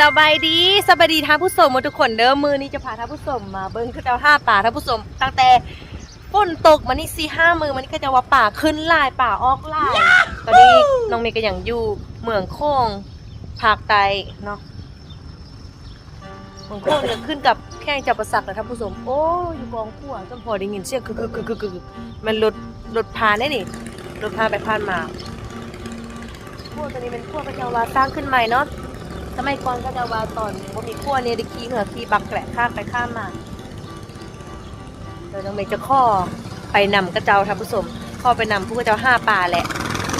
สบายดีสบายดีท่านผู้ชมหมดทุกคนเด้อมือนี้จะพาท่านผู้ชมมาเบิ้งคือเจ้าท่าป่าท่านผู้ชมตั้งแต่ฝนตกมานี่สี่ห้ามือมันนี่ก็จะว่าป่าขึ้นลายป่าออกลายตอนนี้น้องเมย์ก็ยังอยู่เมืองโค้งภาคใต้เนาะเมืองโค้งเนี่ยขึ้นกับแข้งจับประสักนะท่านผู้ชมโอ้ยอยู่กองขั่วจนพอได้ยินเสียงกึกกึกกึกกึกกึกมันรถรถพานได้นี่รถพานไปพานมาขั้วตัวนี้เป็นขั้วพระเจ้าวาสร้างขึ้นใหม่เนาะ สมัยก่อนก็จะว่าตอนบ่มีขั้วเนี่ยได้ขี่เหือขี่บักแกละข้ามไปข้ามมาเดี๋ยวน้องเมย์จะข้อไปนำกระเจ้าท่านผู้ชมข้อไปนำผู้กระเจ้าห้าป่าแหละ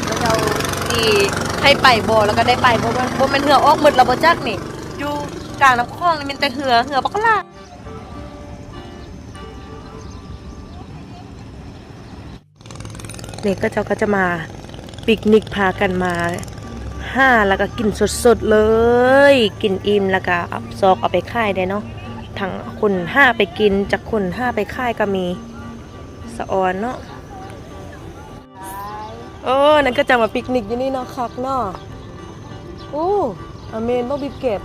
แล้วเจ้าที่ให้ไปบ่แล้วก็ได้ไปเพราะว่าบ่แม่นเหือออกหมดแล้วบ่จักนี่อยู่กลางน้ำคลองนี่มันแต่เหือเหือบักล่าเนี่ยก็เจ้าก็จะมาปิกนิกพากันมา ห้าแล้วก็กินสดๆเลย กินอิ่มแล้วก็เอาซอกเอาไปค่ายได้เนาะทั้งคนห้าไปกินจากคนห้าไปค่ายก็มีสะออนเนาะโอ้นั่นก็จะมาปิกนิกอยู่นี่เนาะคักเนาะโอ้อเมนบ่บิบเก็บ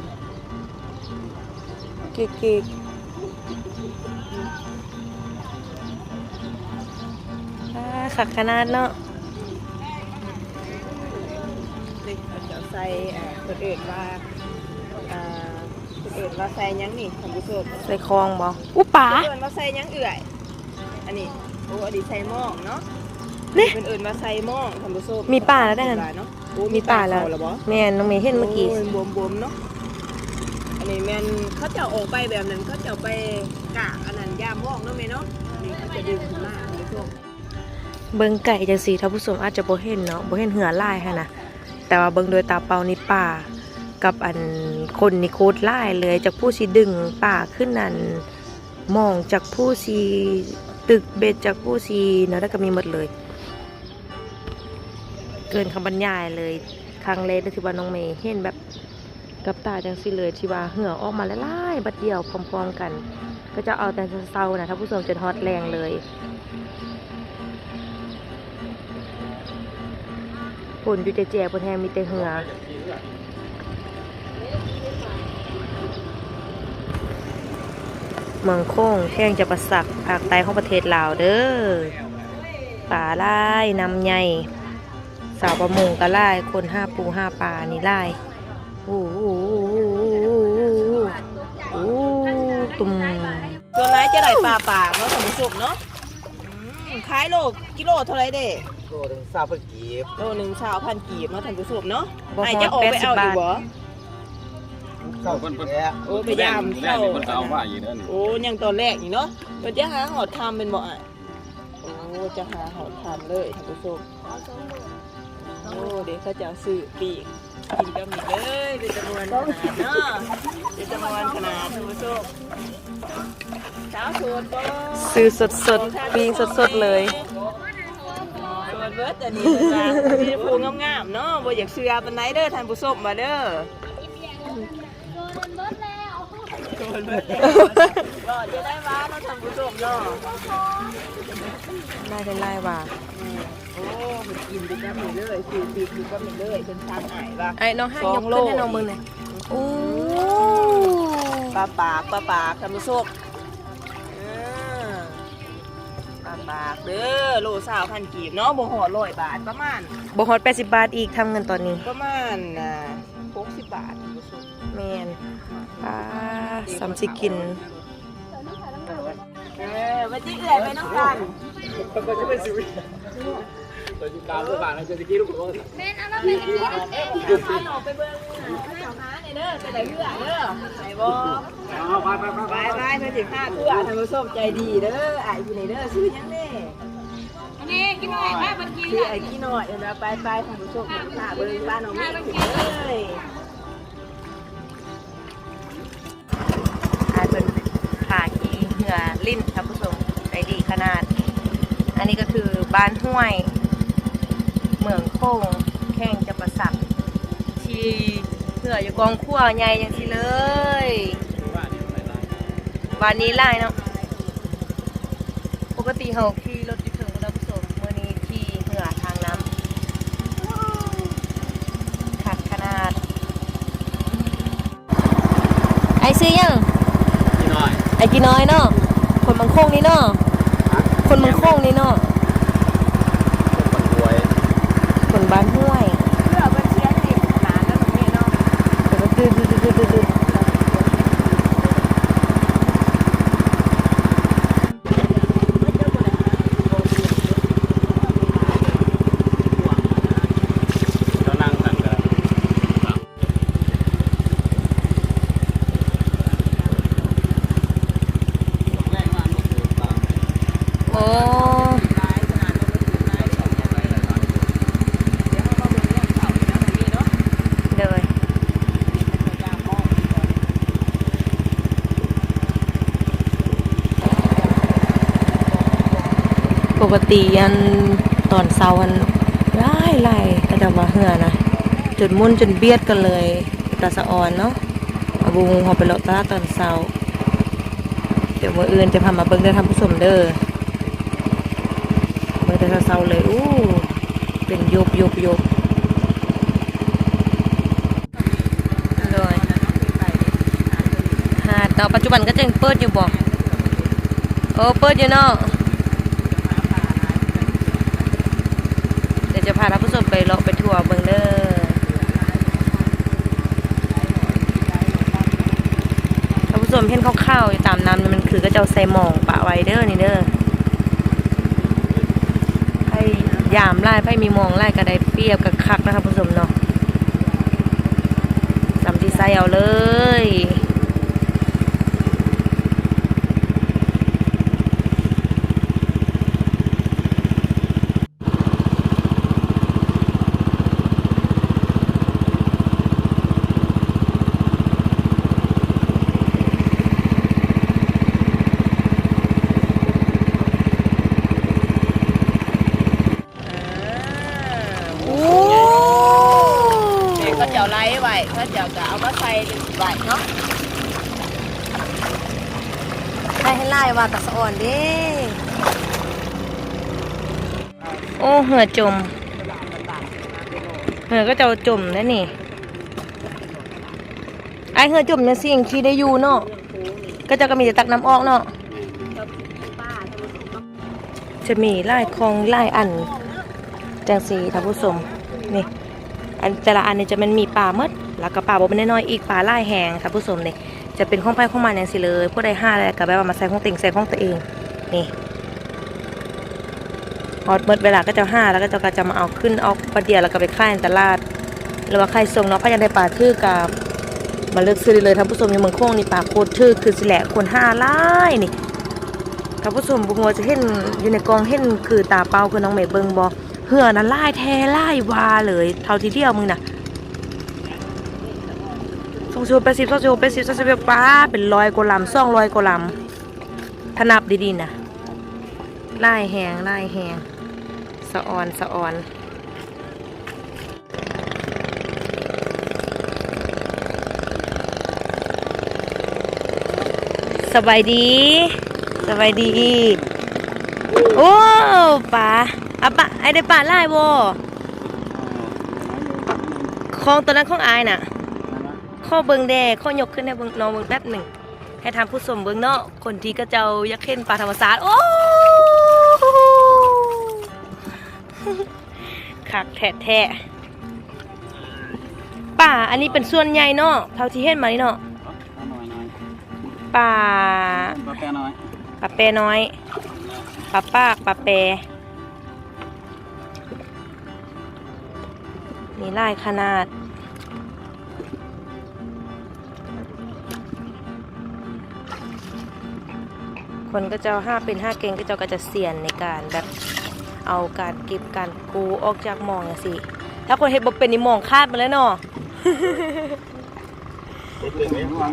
เก๊กๆอ่าคักขนาดเนาะ นี่เขาจะ ใส่เอ่อคนอื่นว่าเอ่อคนอื่นว่าใส่หยังนี่ท่านผู้ชมใส่คลองบ่อู้ป๋าคนอื่นว่าใส่หยังเอื่อย อันนี้โอ้อันนี้ใส่หม้องเนาะนี่คนอื่นว่าใส่หม้องท่านผู้ชมมีป่าแล้วได้นั่นเนาะโอ้มีป่าแล้วเขเหรอบ่แม่นน้องเมย์เห็นเมื่อกี้โยบวมๆเนาะอันนี้แม่นเขาจะเอาออกไปแบบนั้นเขาจะเอาไปกากอันนั้นยามหม้องเนาะแม่เนาะนี่เขาจะดึงขึ้นมาท่านผู้ชมเบิ่งไก่จังสีท่านผู้ชมอาจจะบ่เห็นเนาะบ่เห็นเหือลายค่ะนะ แต่ว่าเบิ่งโดยตาเปล่านี่ป่ากับอันคนนี่โคตรลายเลยจากผู้สิดึงป่าขึ้นนั่นมองจากผู้สิตึกเบ็ดจากผู้สิเนะแล้วก็มีหมดเลย เกินคำบรรยายเลยครั้งแรกที่ว่าน้องเมย์เห็นแบบกับตาจังสิเลยที่ว่าเหือออกมาละลายๆบัดเดียวพร้อมๆกัน ก็จะเอาแต่เศร้านะท่านผู้ชมจนฮอตแรงเลย ผลอยู่แจกๆบนแทงมีแต่เหือเมืองโค้งแท่งจะประสักภาคใต้ของประเทศลาวเด้อป่าล่ายนำใหญ่สาวประมงก็ล่ายคนห้าปูห้าปลานี่ล่ายโอ้โหตุ่มส่วนไหนจะได้ปลาปาเนาะท่านผู้ชมเนาะขายโลกิโลเท่าไรเด้ โลถึงทราบเพิ่นกีบโลหนึ่งชาวพันกีบเนาะท่านผู้ชมเนาะบ่ไอ้ฮอจะดออกแปดไปสิบเอาบาอีทกบ่เข้าเพิ่นแล้วโอ้พยายามแรกเข้านี่มันก็เอาว่าอยู่เด้อนี่โอ้ยังตอนแรกนี่เนาะเราจะหาหอดทำเป็นบ่อะโอ้จะหาหอดทำเลยท่านผู้ชมโอ้เดี๋ยวเขาจะเอาซื้อปีกกินก็มีเลยเป็นจำนวนขนาดเนาะเป็นจำนวนขนาดท่านผู้ชมเช้าสดบ่ ซื้อสดๆปีงสดๆเลยสด เบิดอันนี้จ้ะมีผูงามๆเนาะบ่อยากเชื่อปานไหนเด้อท่านผู้ชมมาเด้อโดนเบิดแล้วก็จะได้มาเนาะท่านผู้ชมเนาะได้เป็นไรว่ะอืมโอ้มันกินไปกับนี่เลยคือปีกอยู่กับนี่เลยเป็นทางไหายว่าไอ้น้องห้สอยกขึ้นให้น้องมึงหน่อยโอ้ปลาปากปลาปากท่านผู้ชม ปลาปากเด้อโลสาวพันกีบเนาะบ่หอดร้อยบาทประมาณบฮอต80 บาทอีกทำเงินตอนนี้ประมาณอ่า60บาทท่านผู้ชมแมนป้าสามสิกิน เออมาจิ้เอื่อยไปน้องกันก็จะเป็นสิวิตัวอยู่กลางตัวบ้านจะตะกี้ลูกบอกว่าพาหนอไปเบิ่งข้าวหาเนี่ย เด้อไปไหนเพื่อเด้อไหนบ่เอาไปไปไปไปไปเพิ่นสิพาเพื่อท่านผู้ชมใจดีเด้อไอ้อยู่ไหนเด้อชื่อหยังเด้นี่กินหน่อยแม่บันกินชื่อไอ้ขี้น้อยเห็นไหมไปไปท่านผู้ชมพาเบิ่งบ้านน้องมีขึ้นเลยอาเป็นผ่าขี้เหงื่อลิ้นท่านผู้ชมใจดีขนาด อันนี้ก็คือบ้านห้วยเมืองโค้งแข้งจะประสักที่ เหงื่ออยู่กองขั้วใหญ่ยังสิเลยวันนี้ไล่เนาะปกติเขาขี่รถอยู่ถึงท่านผู้ชมเมื่อนี้ขี่เหงื่อทางน้ำขัดขนาด ไอซื้อยังพี่น้อยไอกีน้อยเนาะคนมังโคงนี่เนาะคนมังโคงนี่เนาะคนรวยคนบ้านห้วย เพื่อเพิ่นเชียร์นี่หลานแล้วตรงนี้เนาะ เดี๋ยวมันดื้อดื้อดื้อดื้อดื้อ เรานั่งกันกันแรกมานี่คือปลา โอ้ หลายขนาดนั้นหลายสองอย่างไรเนาะเดี๋ยวเขาก็เบิ่งเรื่องเสาอยู่นะตรงนี้เนาะ เดย พยายามมองก่อน ปกติอันตอนเช้าอันไล่ไล่ก็จะว่าเหือนะจนมุ่นจนเบียดกันเลยตาสะออนเนาะอาบุงเขาไปเลาะตลาดตอนเช้าเดี๋ยวมื่ออื่นจะพามาเบิ่งเด้ท่านผู้ชมเด้อเบิ่งแต่เช้าๆเลยอู้เป็นยบยบยบเลยหาดเนปัจจุบันก็จะยังเปิดอยู่บ่โอ้เปิดอยู่เนาะ เดี๋ยวจะพาท่านผู้ชมไปเลาะไปทัวร์เบิ่งเด้อท่านผู้ชมเห็นคร่าวๆอยู่ตามน้ำมันคือก็จะใส่หมองปะไว้เด้อนี่เด้อให้ยามไล่ให้มีมองไล่ก็ไดเปรียบกับคักนะครับผู้ชมเนาะจำที่ใส่เอาเลย โอ้ เด็กก็จะเอาไล่ไว้เขาจะ เอาเอามาใส่ไว้เนาะให้ให้ไล่ว่าตักสะอ่อนเด้โอ้เหือจมเหือก็จะจมแล้วนี่ ไอเหือจมเนี่ยสียงขี้ได้อยู่เนาะก็จะก็มีแต่ตักน้ำออกเนาะจะมีไล่คลองไล่อัน จังสีท่านผู้ชมนี่อันแต่ละอันเนี่ยจะมันมีปลาเมด แล้วก็ปลาบ่เป็นน้อยๆอีกปลาไล่แหงท่านผู้ชมนี่จะเป็นข้องไผ่ข้องมันอย่างสิเลยผู้ใดห้าอะไรก็แบบว่ามาใส่ข้องติ่งใส่ข้องตัวเองนี่พอดเมื่อเวลาก็จะห้าแล้วก็จะก็จะมาเอาขึ้นเอาปลาเดี๋ยวแล้วก็ไปค่ายตลาดหรือว่าใครส่งเนาะพยันได้ปลาทื่อกับมาเลือกซื้อเลยท่านผู้ชมในเมืองโค้งนี่ปลาโคตรทื่อคือสิแหละคนห้าไล่นี่ท่านผู้ชมบุงวจะเห็นอยู่ในกองเห็นคือตาเปล่าคือน้องเมย์เบิงบอเหือนั้นไล่แท้ไล่วาเลยเท่าทีเดียวมึงน่ะ องสิบแปดสิบสองสิบแปดสิบสองสิบป้าเป็นร้อยกว่าลำสองร้อยกว่าลำถ้านับดีๆนะไล่แหงไล่แหงสะออนสะออนสบายดีสบายดี โอ้ป่าอะป่าไอได้ป่าไล่บ่คลองตัวนั้นของอายน่ะ ข้อเบิงแดข้อยกขึ้นให้เบิงน้องเบิงแป๊บหนึ่ง ให้ทำผู้สมเบิงเนาะคนที่ก็เจ้ายักษ์เข็นปลาธรรมศาสตร์โอ้คักแท้แท้ๆป่าอันนี้เป็นส่วนใหญ่เนาะเท่าที่เห็นมานี่เนาะน้อยน้อยป่าปลาแก่น้อยปลาเปน้อยปลาปากปลาเปนี่ลายขนาด คนก็จะเอาห้าเป็นห้าเก่งก็จะก็จะเสียนในการแบบเอาการเก็บการกูออกจากหมองอย่างสิ ถ้าคนเห็ดบ่เป็นนี่หมองคาดมาแล้วเนาะเป็นไงบ้าง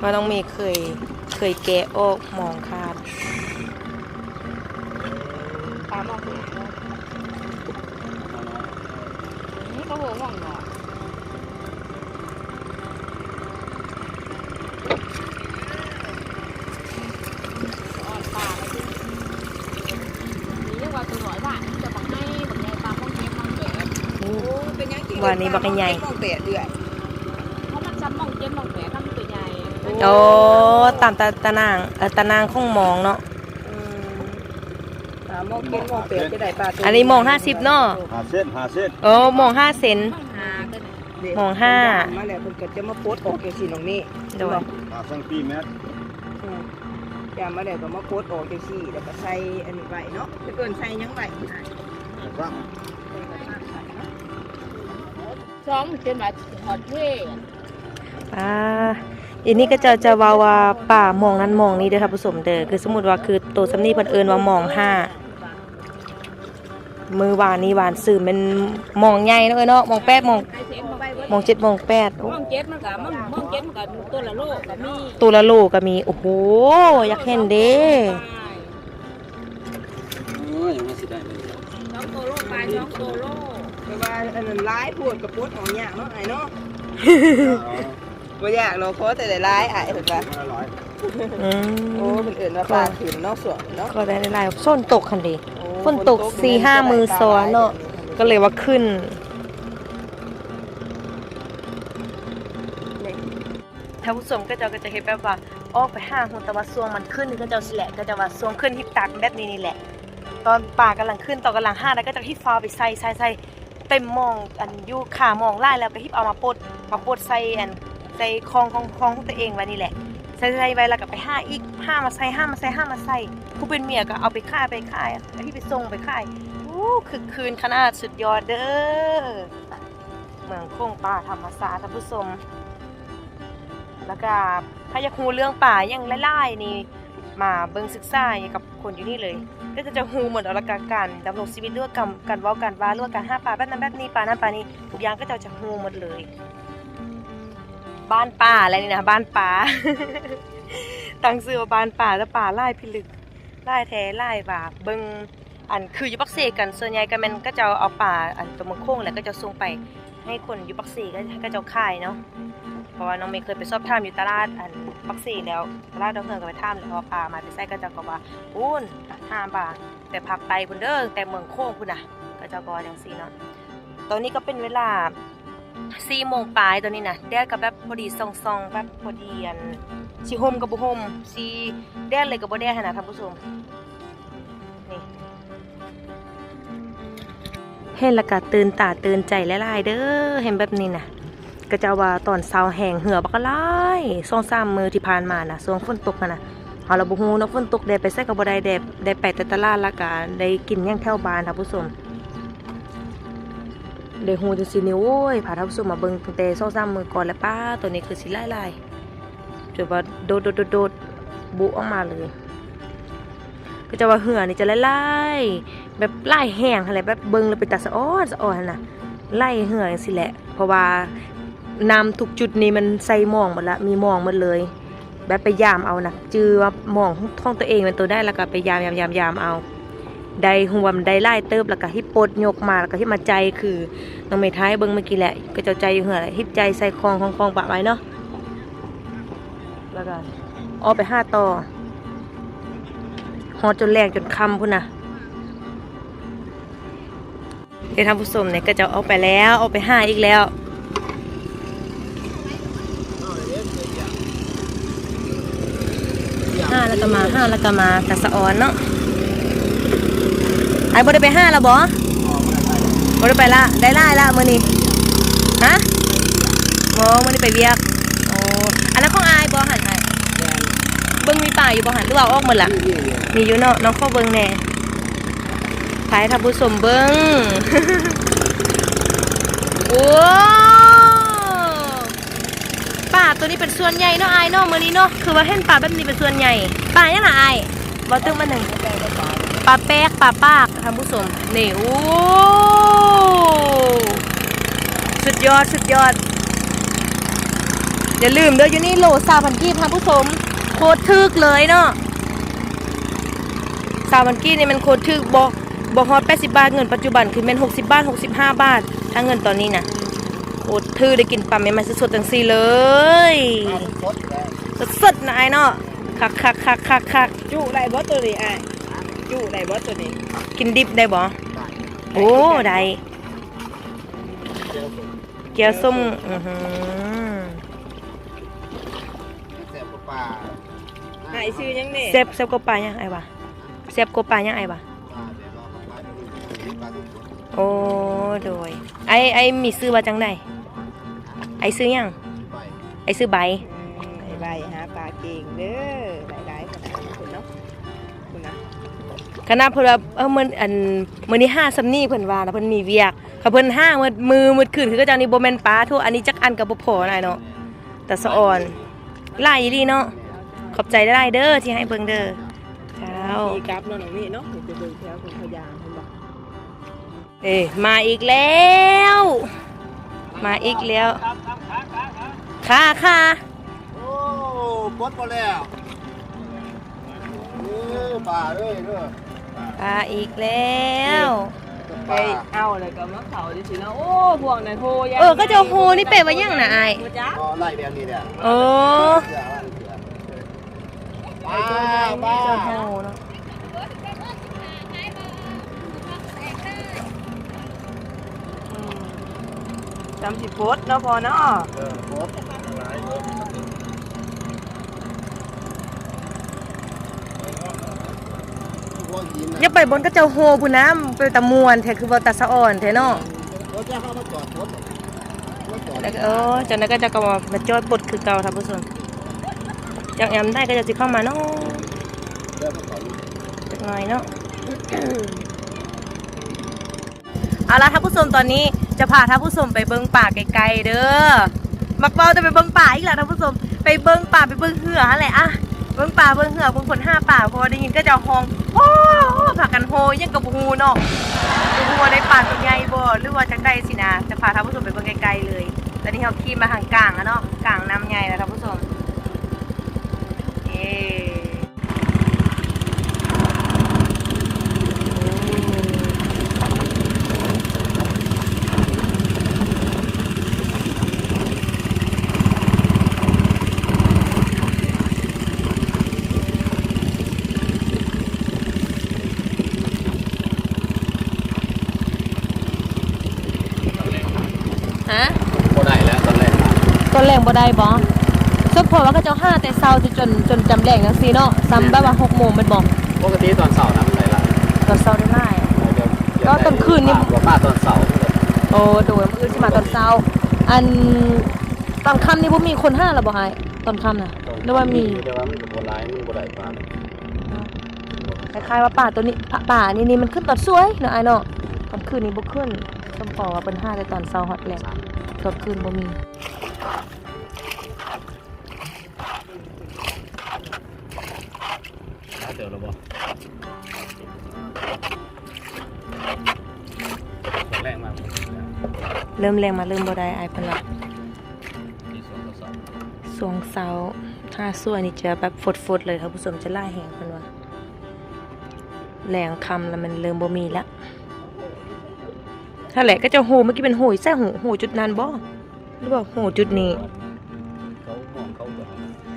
ว่าต้องมีเคยเคยแกะออกหมองคาดตามออกนี่ก็หัวห่วงเนาะอ่อนปลาแล้วที่นี่เรียกว่าตัวหน่ อยบ้านจะบังให้บังไงปลาต้องเก็บมันเกิดนี่โอ้เป็นยังกี่ว่านี่บักใหญ่มองแปดเดือนเพราะมันจำมองเจ็ดมองแปดทำตัวใหญ่โอ้ตามตาตานางเออตานางของหมองเนาะอืมหามองเก็ดมองแปดจะได้ปลาตัวอันนี้หมอง50เนาะหาเส้นหาเส้นโอ้หมองห้าเซนต้องหากันเด็กมองห้ามาแล้วเพิ่นก็จะมาโพสต์ออกเกี่ยวสีน้องนี่โดยหาสังปีแมทอืมยามมาแล้วก็มาโพสต์ออกเกี่ยวสีแล้วก็ใส่อันนี้ไว้เนาะเพิ่นใส่หยังไว้อะฟัง สองเจ็ดบาทหอดเท่อ่าอันนี้ก็จะจะว่าว่าป่ามองนั้นมองนี้เด้อท่านผู้ชมเด้อคือสมมุติว่าคือตัวสำนีเพิ่นเอิ้นว่ามองห้ามือวานนี้วานสื่อมันมองใหญ่เนาะเอ้ยเนาะมองแปดมองไอเซนมาไปเว้ยมองเจ็ดมองแปดโอ้มองเจ็ดมันกับมันมองเจ็ดมันกับตัวละโลกกับมีตัวละโลก็มีโอ้โหอยากเห็นเด้โอ้ยยังไม่สิได้เลยสองตัวโลกปลายสองตัวโลกแต่ว่า อันนั้นร้ายพูดกับโพสต์ออกยากเนาะไอ้เนาะบ่ยากเราโพสต์แต่ได้ร้ายไอ้เห็นปะมาร้อยอืโอ้มเพิ่นเอิ้นว่าปลาขืนเนาะสวนเนาะก็ได้หลายๆส้นตกคันดีโอ้ฝนตกสี่ห้ามือซ้อนเนาะก็เลยว่าขึ้น ท่านผู้ชมก็จะก็จะเห็นแบบว่าออกไปห้างหุ่นแต่ว่าซวงมันขึ้นนี่ก็จะสิแหละก็จะว่าซวงขึ้นฮิปตักแบบนี้นี่แหละ ตอนป่ากำลังขึ้นตอนกำลังห้างแล้วก็จะฮิปฟ้าไปใส่ใส่ใส่ เต็มมองอันอยู่ขามองไล่แล้วก็ฮิปเอามาปดมาปดใส่อันใส่คลองของคลองตัวเองไว้นี่แหละใส่ใส่ไว้แล้วก็ไปห้าอีกห้ามาใส่ห้ามาใส่ห้ามาใส่ผู้เป็นเมียก็เอาไปขายไปขายแล้วที่ไปส่งไปขายอู้คือคืนขนาดสุดยอดเด้อเมืองโค้งป่าธรรมศาสตร์ท่านผู้ชมแล้วก็ถ้าอยากรู้เรื่องป่าอย่างไล่ๆนี่ มาเบิ่งศึกษาอยู่กับคนอยู่นี่เลย ก็จะจะฮู้หมดเอาละกการดำรงชีวิตเรื่องการการเว้าการว่าเรื่องการหาปลาแบบนั้นแบบนี้ปลานั้นปลานี้ทุกอย่างก็จะจะฮู้หมดเลย บ้านป่าอะไรนี่นะบ้านป่าตั้งชื่อว่าบ้านป่าแล้วป่าไล่พิลึกไล่แท้ไล่ว่าเบิ่งอันคืออยู่ปักเสกันส่วนใหญ่ก็แม่นก็จะเอาป่าอันตัวมืองโค้งแล้วก็จะส่งไป ให้คนอยู่ปักเสก็ก็จะขายเนาะเพราะว่าน้องเมย์เคยไปสอบถามอยู่ตลาดอันปักซี่แล้วตลาดดาวเฮืองก็ไปถามแล้วว่าปลามาที่ไส้ก็จะก็ว่าอุ้นห้ามปลาแต่พักไตพุ่นเด้อแต่เมืองโค้งพุ่นน่ะ ก็จะก็จังซี่เนาะตอนนี้ก็เป็นเวลา4โมงปลายตอนนี้นะแดดก็แบบพอดีส่องๆแบบพอดีอันสิห่มก็บ่ห่มสิแดดเลยก็บ่แดดหั่นน่ะท่านผู้ชม เห็นแล้วก็ตื่นตาตื่นใจหลายๆเด้อเห็นแบบนี้น่ะก็จะว่าตอนเช้าแห้งเหือบักหลายสองสามมือที่ผ่านมานะช่วงฝนตกน่ะเฮาละบ่ฮู้เนะฝนตกได้ไปใส่ก็บ่ได้ได้ได้ไปแต่ตลาดละก็ได้กินหยังแถวบ้านท่านผู้ชมได้ฮู้จังซี่นี่โอ้ยพาท่านผู้ชมมาเบิ่งตั้งแต่สองสามมือก่อนแล้วป้าตัวนี้คือสิหลายๆจนว่าโดดๆๆๆบุออกมาเลย ก็จะว่าเหือนี่จะไล่ๆ แบบไล่แห้งอะไรแบบเบิ่งแล้วไปนตาสะอ้อนสะอ้อนนะไล่เหื่อจังซี่แหละ เพราะว่าน้ำทุกจุดนี้มันใส่หมองหมดละมีหมองหมดเลย แบบไปยามเอานะจือว่าหมองท้องตัวเองเป็นตัวได้แล้วก็ไปยามยามยามยามเอาได้หัวมันได้ไล่เติบแล้วก็ฮิปปดยกมาแล้วก็ฮิปมาใจคือน้องเมท้ายเบิ้งเมื่อกี้แหละก็เจ้าใจอยู่เหือแหละฮิปใจใส่คลองของคลองปะไว้เนาะแล้วก็ออไปห้าต่อฮอจนแรงจนคำพุ่นนะ เดี๋ยวท่านผู้ชมเนี่ยก็จะเอาไปแล้วเอาไปห้าอีกแล้วห้าแล้วก็มาห้าแล้วก็มาแต่สะออนเนาะไอ้บ่ได้ไปห้าแล้วบ่บ่ได้ไปละได้ไล่ละมื้อนี้ฮะโอ้มื้อนี้ไปเวียกโอ้อันนั้นของอายบ่หันอายเบิ่งมีป่าอยู่บ่หันหรือว่าออกหมดล่ะมีอยู่เนาะน้องเข้าเบิ่งแหน่ ถ่ายท่านผู้ชมเบิ่งโอ้ป่าตัวนี้เป็นส่วนใหญ่เนาะอายเนาะมื้อนี้เนาะคือว่าเห็นป่าแบบนี้เป็นส่วนใหญ่ป่ายังล่ะอายบ่ตึ้งมาหนึ่งป่าแป๊กป่าปากท่านผู้ชมนี่โอ้สุดยอดสุดยอดอย่าลืมเด้ออยู่นี่โลซาพันกีบท่านผู้ชมโคตรทึกเลยเนาะซาพันกี้นี่มันโคตรทึกบ่ บ่ฮอด80บาทเงินปัจจุบันคือแม่น60บาท65บาท ถ้าเงินตอนนี้นะโคตรทึกได้กินปลาใหม่ๆสดๆจังซี่เลยสดๆนะไอ้เนาะคักคักคักคักคักจุได้บ่ตัวนี้อ้ายจุได้บ่ตัวนี้ กินดิบได้บ่โอ้ได้เจอเกี๊ยวส้มอือหือแซ่บกว่าป่าหายชื่อยังเนี่ยแซ่บแซ่บกว่าปลายังไอ้วะแซ่บกว่าปลายังไอ้วะ โอ้โดย ไอ้ไอ้มีซื้อว่าจังไดไอ้ซื้อยังไปไอ้ซื้อใบใบใบหาปลาเก่งเด้อหลายๆขนาดคุณเนาะคุณนะคณะเพิ่นว่าเออมื้ออันมื้อนี้ห้าซำนี้เพิ่นว่านะเพิ่นมีเวียกเขาเพิ่นห้ามือมือมือขึ้นคือก็เจ้านี่บ่แม่นปลาทั่วอันนี้จักอันก็บ่พอหน่อยเนาะแต่สะอ่อนหลายอีหลีเนาะขอบใจได้เด้อที่ให้เบิ่งเด้อเจ้ามีกราฟเนาะหนูนี่เนาะเดี๋ยวจะเดินแถวคุณ เอ้ยมาอีกแล้ว มาอีกแล้วค่ะค่ะโอ้ปลดมาแล้วเออป่าเอ้ยเด้อมาอีกแล้วไปเอาเลยก็มาเขาดิสิเนาะโอ้พวกนั้นโหยังเออก็จะโฮนี่เปะว่ายังน่ะอ้ายบ่จ๊ะก็ไล่แบบนี้เนี่ยโอ้เสือว่าเสือป้าป้าเจ้าโฮเนาะ จำสิโพสเนาะพอเนาะเออปลดหลายเด้อหัวหินอย่าไปบนก็เจ้าโฮพุ่นน้ำไปตะมวนแท้คือว่าตาสะอ่อนแท้เนาะรถจะเข้ามาจอดรถมาจอดแล้วก็เออจากนั้นก็จะก็มามาจอดบทคือเก่าท่านผู้ชมจากยามได้ก็จะสิเข้ามาเนาะเดินมาก่อนจักหน่อยเนาะเอาละท่านผู้ชมตอนนี้ จะพาท่านผู้ชมไปเบิ้งป่าไกลๆเด้อ มักเบาจะไปเบิ้งป่าอีกแล้วท่านผู้ชม ไปเบิ้งป่าไปเบิ้งเหืออะไรอะเบิ้งป่าเบิ้งเหือเบิ้งคนห้าป่าพอได้ยินก็จะหองโอ้ผากันโฮยังกับฮูเนาะดูฮูว่าได้ป่าตัวใหญ่บ่หรือว่าจังใดสินะจะพาท่านผู้ชมไปเบิ้งไกลๆเลย ตอนนี้เราขี่มาทางกลางอะเนาะกลางน้ำใหญ่แล้วท่านผู้ชมเอ๊ฮะ บ่ได้แล้วตอนแรก ต้นแรงบ่ได้บ่สุดพอว่าก็เจ้าห้าแต่เช้าจนจนจนจำแรงจังซี่เนาะซ้ำแบบว่า6โมงเป็นบ่ปกติตอนเสาร์นะมันไหลละตอนเช้าได้หลายเดี๋ยวก็ตอนคืนนี่ บ่มาตอนเสาร์โอ้โดยมื้ออื่นสิมาตอนเช้า อันตอนค่ำนี่บ่มีคนห้าแล้วบ่หายตอนค่ำน่ะหรือว่ามี แต่ว่ามันก็บ่หลายมันบ่ได้ปลาคล้ายๆว่าป่าตัวนี้ป่าป่านี่นี่มันขึ้นตอนสวยเนาะไอ้เนาะตอนคืนนี่บ่ขึ้นสมพอว่าเป็นห้าแต่ตอนเช้าฮอตแลงตอนคืนบ่มี เดี๋ยวเราบ่ตอนแรกมาเริ่มแรงมาเริ่มบ่ได้ไอายเพิ่นว่าที่สองต่อสองสวงเสาถ้าสวยนี่จะแบบฝดๆเลยครับผู้ชมจะล่าแหงเพิ่นว่าแรงคำแล้วมันเริ่มบ่มีละถ้าแหละก็จะโหเมื่อกี้เป็นโหยแซ่โหโหจุดนั้นบ่ หรือว่าโหจุดนี้ เขามองเขาก่อน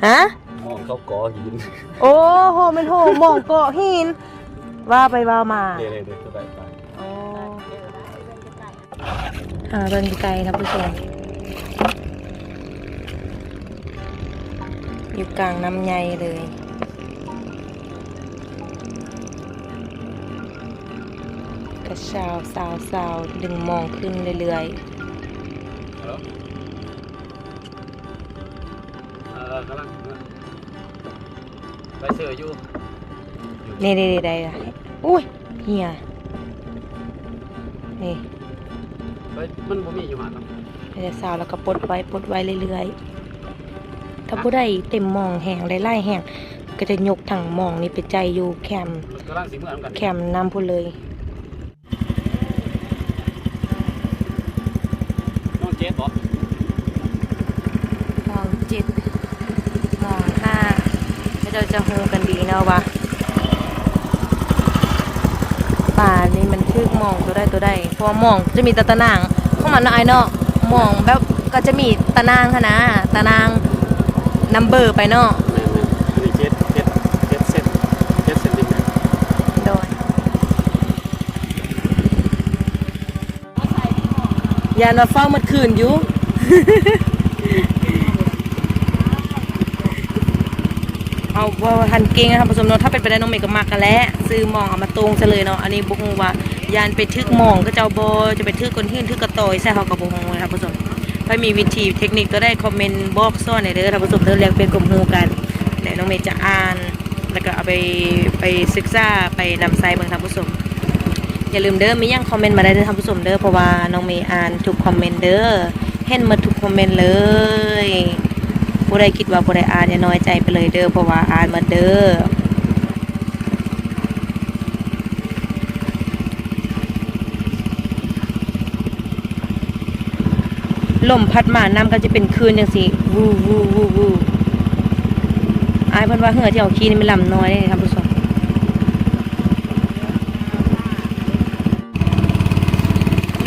ฮะ มองเขาก่อหินโอ้โหเป็นโหหมองเกาะหิน ว่าไปว่ามาเรื่อยๆเดี๋ยวจะได้ปลาโอ้หาเบิ่งไกลๆนะผู้ชม อยู่กลางน้ำใหญ่เลย กระชาวสาวสาวดึงมองขึ้นเรื่อยฮัลโหล กำลังไปเสืออยู่ๆนี่ๆๆได้ละอุ้ยเฮียนี่ไปมันบ่มีอยู่หาดเนาะเดี๋ยวสาวแล้วก็ปลดไว้ปลดไว้เรื่อยๆ ถ้าผู้ใดเต็มหมองแห้งไล่ๆแห้งก็จะยกถังหมองนี้ไปใจอยู่แคมป์มันกำลังสิเหมือนกันแคมป์นำพูนเลยน้องเจ๊บ่มองจิตมองห้าแล้ว เราจะฮูกันดีเนาะวะป่านี่มันทึกมองตัวได้ตัวได้เพราะว่ามองจะมีตะตะนางเข้ามันเนาะไอเนาะมองแบบก็จะมีตะนางค่ะนะตะนางนัมเบอร์ไปเนาะยานว่าเฝ้าหมดคืนอยู่ เอาว่าทันเก่งนะครับผสมเนาะถ้าเป็นไปได้น้องเมย์ก็มักกันแล้วซื้อมองเอามาตรงซะเลยเนาะอันนี้บุกงว่ายานไปทึกมองก็เจ้าโบจะไปทึกคนที่ทึกกระต่อยใส่เขากับบุกงนะครับผสมถ้ามีวิธีเทคนิคก็ได้คอมเมนต์บอกซ่อนในเด้อท่านผู้ชมเด้อเรียกเป็นกลุ่มฮูกันแต่น้องเมย์จะอ่านแล้วก็เอาไปไปศึกษาไปนำไซเบางท่านผู้ชมอย่าลืมเด้อมียังคอมเมนต์มาได้เด้อท่านผู้ชมเด้อเพราะว่าน้องเมย์อ่านทุกคอมเมนต์เด้อเห็นมาทุกคอมเมนต์เลย ผู้ใดคิดว่าผู้ใดอ่านอย่าน้อยใจไปเลยเด้อเพราะว่าอ่านหมาเด้อลมพัดมาน้ำก็จะเป็นคลื่นจังสิวูวูวูวูอายเพิ่นว่าเหือที่เอาขี้นี่มันลำน้อยเลยท่านผู้ชม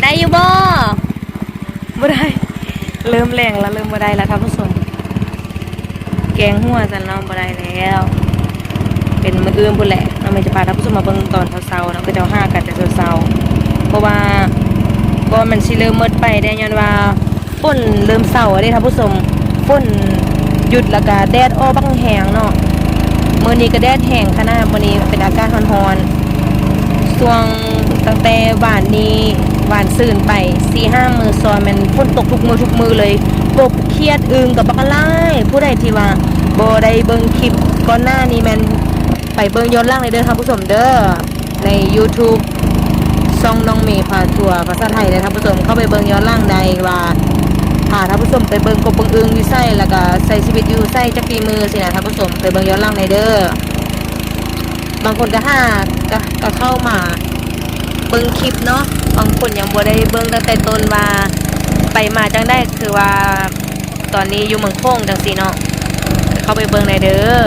ได้อยู่บ่บ่ได้ เริ่มแรงแล้วเริ่มบ่ได้แล้วท่านผู้ชมแก งหัวสันน้องบ่ได้แล้ว เป็นมืออื่นพุ่นแหละเราไม่จะพาท่านผู้ชมมาเบิ่งตอนเช้าๆเนาะก็จะห้ากันแต่เช้าๆเพราะว่าบ่มันสิเริ่มมืดไปได้ย้อนว่าฝนเริ่มเช้าอะเด้ท่านผู้ชมฝนหยุดแล้วก็แดดอ้อบังแหงเนาะมื้อนี้ก็แดดแห้งขนาดมื้อนี้เป็นอากาศร้อนๆช่วงตั้งแต่หวานนี้หวานซื่นไปสี่ห้ามือซอยมันฝนตกทุกมือทุกมือเลยกบเครียดอึงกับบักอะไรผู้ใดที่ว่า บได้เบิ่งคลิปก่อนหน้านี้แมันไปเบิ่งย้อนล่างในเด้อท่านผู้ชมเด้อใน YouTube ช่องน้องเมย์พาทัวร์ภาษาไทยเลยท่านผู้ชมเข้าไปเบิ่งย้อนล่างใดว่าพาท่านผู้ชมไปเบิ่งกบเบิ่งอึงอยู่ไส้แล้วก็ใส่ชีวิตอยู่ไส้จักปีมือสินะท่านผู้ชมไปเบิ่งย้อนล่างในเด้อบางคนก็ห้าก็ก็เข้ามาเบิ่งคลิปเนาะบางคนยังบ่ได้เบิ่งตั้งแต่ต้นว่าไปมาจังได้คือว่าตอนนี้อยู่เมืองโค้งจังซีเนาะ เข้าไปเบิ่งได้เด้อ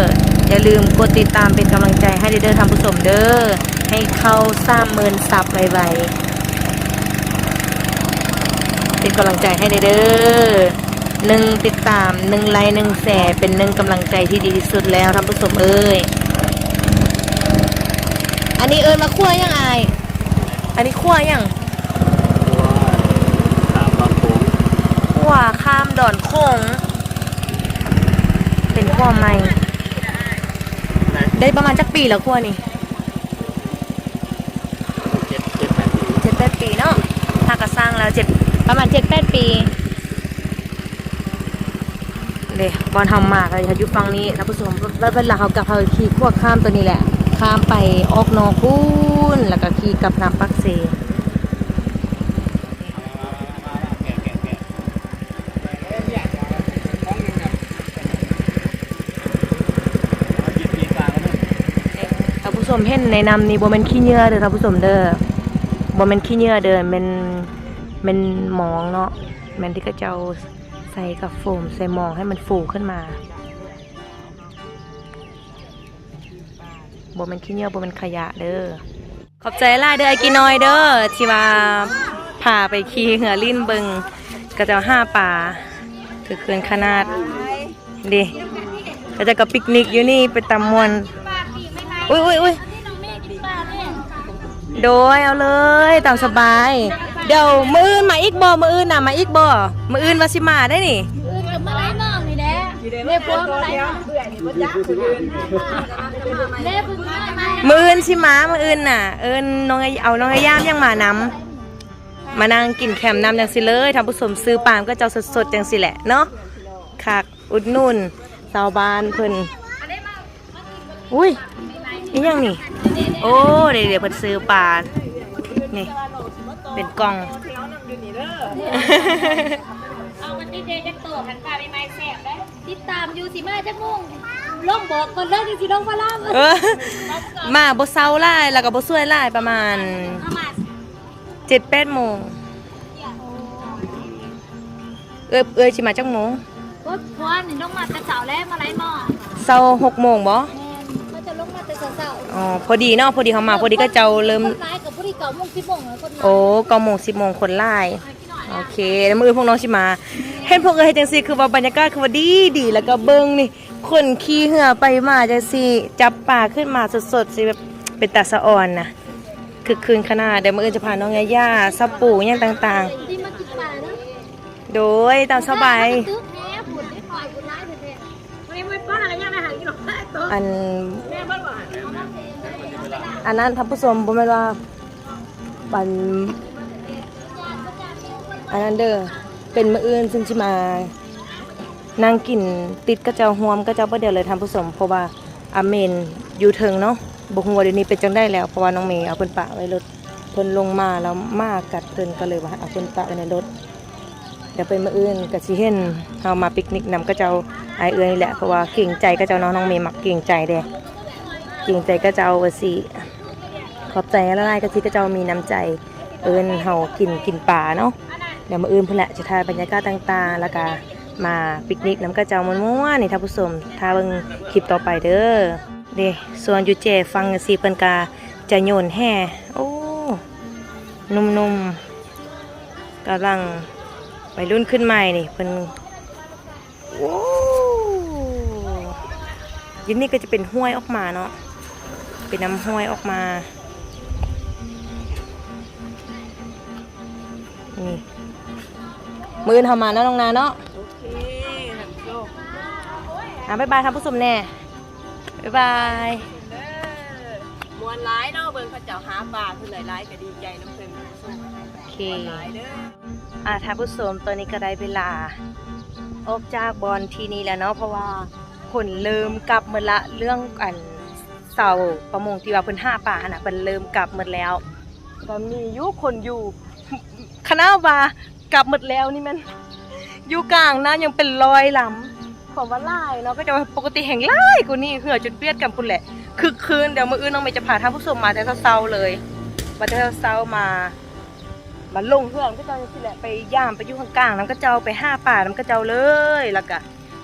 อย่าลืมกดติดตามเป็นกำลังใจให้เด้อท่านผู้ชมเด้อ ให้เข้า30,000ซับไวๆเป็นกำลังใจให้เด้อหนึ่งติดตามหนึ่งไลค์หนึ่งแชร์เป็นหนึ่งกำลังใจที่ดีที่สุดแล้วท่านผู้ชมเอ้ย อันนี้เอิญมาคั่วยังไงอันนี้คั่วยังถามบางโค้งคั่วข้ามดอนโคง เป็นคั่วใหม่ ได้ประมาณจักปีแล้วคั่วนี่เจ็ดเจ็ดแปดปีเจ็ดแปดปีเนาะถ้ากระสร้างแล้วเจ็ดประมาณเจ็ดแปดปีเดี๋ยวบอลทำมากเลยค่ะอยู่ฝั่งนี้ท่านผู้ชมแล้วเวลาเขากลับเขาขี่คั่วข้ามตัวนี้แหละ ข้ามไปออกนอกพูนแล้วก็ขี่กลับน้ำปักเซ ผู้ชมเห็นในนำนี่บ่ม่นขี้เหงื่อเด้อท่านผู้ชมเด้อบ่ม่นขี้เหงื่อเด้อม่นม่นหมองเนาะแม่นที่เขาเจ้าใส่กับโฟมใส่หมองให้มันฟูขึ้นมาบ่ม่นขี้เหงื่อบ่ม่นขยะเด้อขอบใจหลาเด้อไอ้กินน้อยเด้อที่ว่าพาไปขี่เหือลิ้นเบิงก็จะห้าป่าคือเกินขนาดดิก็จะกับปิกนิกอยู่นี่ไปตำมวน อุ้ยอุ้ยอุ้ยโดยเอาเลยตามสบาย เดี๋ยวมืออื่นมาอีกบ่มืออื่นน่ะมาอีกบ่มืออื่นว่าสิมาได้นี่มาไล่น้องนี่แหละเรียกพวกมาไล่น้องเรียกพึ่งมามามืออื่นสิมามืออื่นน่ะ เอิ้นน้องไอ้เอาน้องไอ้ย่ามยังมานำมานั่งกินแคมน้ำจังสิเลยทำผู้สมซื้อปามก็เจ้าสดๆจังสิแหละเนาะคักอุดหนุ่นชาวบ้านเพิ่นอุ้ย นี่ยังนี่ โอ้เดี๋ยวเดี๋ยวเพิ่นซื้อปลา นี่ เป็นกล่อง เอามันติดเดจักโตหันปลาไปไม้แสบได้ติดตามอยู่สิมาจักมุ่งล่องบอกก่อนเลิกจริงๆล่องมาล่ามเออมาบ่เซาหลายแล้วก็บ่สวยหลายประมาณเข้ามา7-8โมงเอ้ยเอ้ยสิมาจักโมง ก็พวนี่ต้องมาแต่เสาแล้วมาไล่หม้อเซา6โมงบ่แมนก็ จะลงมาแต่เสาอ๋อพอดีเนาะพอดีเขามาพอดีก็เจ้าเริ่มคนร้ายกับผู้ที่เก่ามุ่งสิบโมงแล้วคนร้ายโอ้เก้าโมงสิบโมงคนหลายโอเคแล้วมื้ออนพวกน้องสิมา เห็นพวกเอ้ยจังซี่คือว่าบรรยากาศคือว่าดีดีแล้วก็เบิ่งนี่คนขี่เหือไปมาจังซี่จับปลาขึ้นมาสดๆสิแบบเป็นตาสะอ่อนนะคือคืนขนาดเดี๋ยวมื้ออื่นจะพาน้องยาย่าซับปูหยังต่าง ที่มากินปลาได้โดยตามสบาย ตึกแท้ฝุ่ อันอันนั้นท่านผู้ชมบ่แม่นว่าปันอันนั้นเด้อเป็นมื้ออื่นซึ่งสิมานั่งกินติดกระเจ้าหวมกระเจ้าบ่เดียวเลยท่านผู้ชมเพราะว่าอาเมนอยู่เทิงเนาะบ่ฮู้ว่าเดี๋ยวนี้เป็นจังได้แล้วเพราะว่าน้องเมย์เอาเพิ่นปะไว้รถเพิ่นลงมาแล้วมากัดเพิ่นก็เลยว่าเอาเพิ่นปะไว้ในรถเดี๋ยวเป็นมื้ออื่นก็สิเห็นเฮามาปิกนิกนำกระเจ้า ไอเอื้อยนี่แหละเพราะว่าเก่งใจกระเจ้าน้องน้องเมย์มักเก่งใจเด้เก่งใจก็จะเอาว่าสิขอบใจละลายก็สิก็เจะมีน้ำใจ เอิญเฮากินกินป่าเนาะเดี๋ยวมาเอิญเพื่อนแหละจะถ่ายบรรยากาศต่างๆ แล้วก็มาปิกนิกน้ำกระเจ้ามันม่วนๆนี่ท่านผู้ชมถ้าเบิ่งคลิปต่อไปเด้อเด้ส่วนยูเจฟังสิเพิ่นกาจะโยนแห่โอ้นุ่มๆกำลังวัยรุ่นขึ้นใหม่นี่เพิ่นโอ้ ยินนี่ก็จะเป็นห้วยออกมาเนาะ เป็นน้ำห้วยออกมา นี่ มืออนทำมาเนาะน้องนาเนาะ โอเคท่านผู้ชมอะบ๊ายบายท่านผู้ชมแน่บ๊ายบาย เด้อมวนร้ายเนาะเบิ่งเขาเจ้าหาปลาคือหลายๆก็ดีใจน้ำเพิ่นสู้โอเค มวนร้ายเด้อ อะท่านผู้ชมตอนนี้ก็ได้เวลา ออกจากบอลทีนี้แล้วเนาะเพราะว่า คนเริ่มกลับหมาละเรื่องอันเสาประมงที่ว่าเพิ่นห้าป่าน่ะเพิ่นเริ่มกลับหมดแล้วก็มีอยู่คนอยู่คณะว่ากลับหมดแล้วนี่มันอยู่กลางนะยังเป็นรอยหลำของว่าลายเนาะก็จะปกติแห่งลายกูนี่เหือจนเปียดกันคุณแหละคือคืนเดี๋ยวมื้ออื่นน้องเมย์จะพาท่านผู้ชมมาแต่เช้าเลยมาแต่เช้ามามาลงเพื่อนก็เจ้าสิแหละไปย่ามไปอยู่ข้างกลางน้ำก็เจ้าไปห้าป่าน้ำก็เจ้าเลยแล้วก็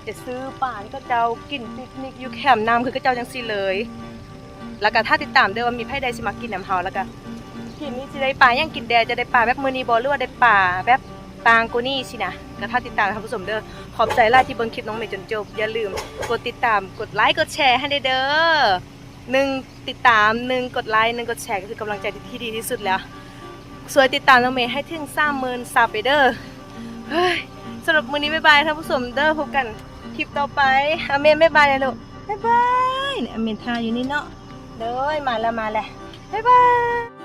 จะซื้อป่านก็เจ้ากินปิกนิกอยู่แคมป์น้ำคือก็เจ้าจังซีเลย แล้วก็ถ้าติดตามเด้อว่ามีไผใดสิมากินน้ำเฮาแล้วก็กินนี้สิได้ป่ายังกินแดจะได้ป่าแบบมือนีบ่หรือว่าได้ป่าแบบปางกูนี่สินะก็ถ้าติดตามท่านผู้ชมเด้อขอบใจหลาที่เบิ่งคลิปน้องเมย์จนจบ อย่าลืมกดติดตามกดไลค์กดแชร์ให้ได้เด้อหนึ่งติดตามหนึ่งกดไลค์หนึ่งกดแชร์ก็คือกำลังใจที่ดีที่สุดแล้วสวยติดตามน้องเมย์ให้ถึงสามหมื่นซับไปเด้อเฮ้ยสำหรับมื้อนี้บ๊ายบายท่านผู้ชมเด้อพบกัน คลิปต่อไปอาเมนบ๊ายบายเลยลูกบ๊ายบายอาเมนทาอยู่นี่เนาะเลยมาแล้วมาแล้วบ๊ายบาย